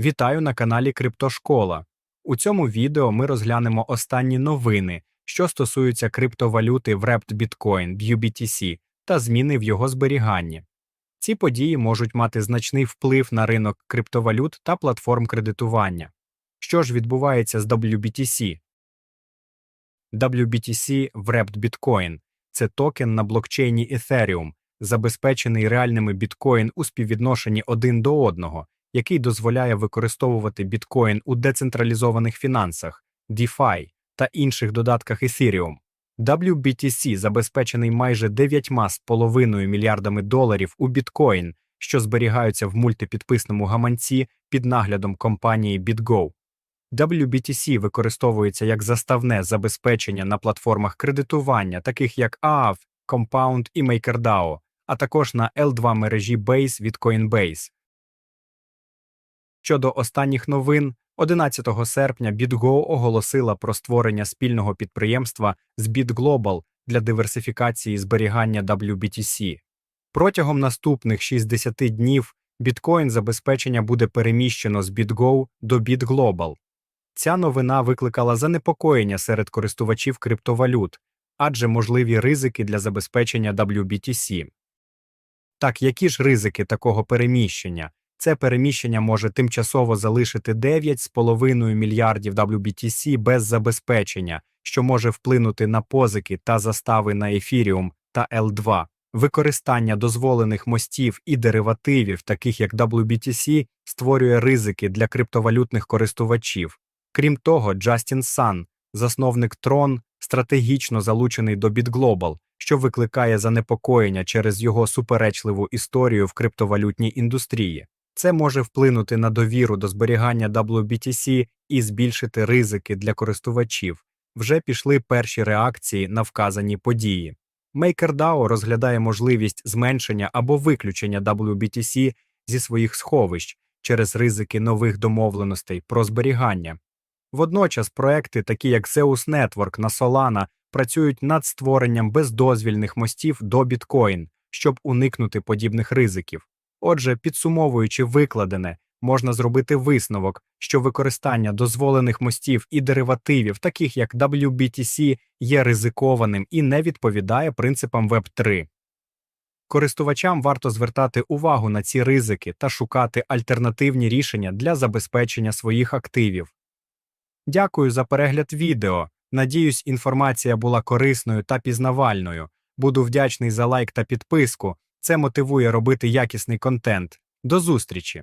Вітаю на каналі Криптошкола. У цьому відео ми розглянемо останні новини, що стосуються криптовалюти Wrapped Bitcoin BUBTC та зміни в його зберіганні. Ці події можуть мати значний вплив на ринок криптовалют та платформ кредитування. Що ж відбувається з WBTC? WBTC Wrapped Bitcoin – це токен на блокчейні Ethereum, забезпечений реальними біткоін у співвідношенні один до одного, який дозволяє використовувати біткоін у децентралізованих фінансах, DeFi та інших додатках Ethereum. WBTC забезпечений майже 9,5 мільярдами доларів у біткоін, що зберігаються в мультипідписному гаманці під наглядом компанії BitGo. WBTC використовується як заставне забезпечення на платформах кредитування, таких як AAV, Compound і MakerDAO, а також на L2 мережі Base від Coinbase. Щодо останніх новин, 11 серпня BitGo оголосила про створення спільного підприємства з BitGlobal для диверсифікації зберігання WBTC. Протягом наступних 60 днів біткоін забезпечення буде переміщено з BitGo до BitGlobal. Ця новина викликала занепокоєння серед користувачів криптовалют, адже можливі ризики для забезпечення WBTC. Так, які ж ризики такого переміщення? Це переміщення може тимчасово залишити 9,5 мільярдів WBTC без забезпечення, що може вплинути на позики та застави на Ethereum та L2. Використання дозволених мостів і деривативів, таких як WBTC, створює ризики для криптовалютних користувачів. Крім того, Джастін Сан, засновник Tron, стратегічно залучений до BitGlobal, що викликає занепокоєння через його суперечливу історію в криптовалютній індустрії. Це може вплинути на довіру до зберігання WBTC і збільшити ризики для користувачів. Вже пішли перші реакції на вказані події. MakerDAO розглядає можливість зменшення або виключення WBTC зі своїх сховищ через ризики нових домовленостей про зберігання. Водночас проекти, такі як Zeus Network на Solana, працюють над створенням бездозвільних мостів до біткоін, щоб уникнути подібних ризиків. Отже, підсумовуючи викладене, можна зробити висновок, що використання дозволених мостів і деривативів, таких як WBTC, є ризикованим і не відповідає принципам Web3. Користувачам варто звертати увагу на ці ризики та шукати альтернативні рішення для забезпечення своїх активів. Дякую за перегляд відео. Надіюсь, інформація була корисною та пізнавальною. Буду вдячний за лайк та підписку. Це мотивує робити якісний контент. До зустрічі!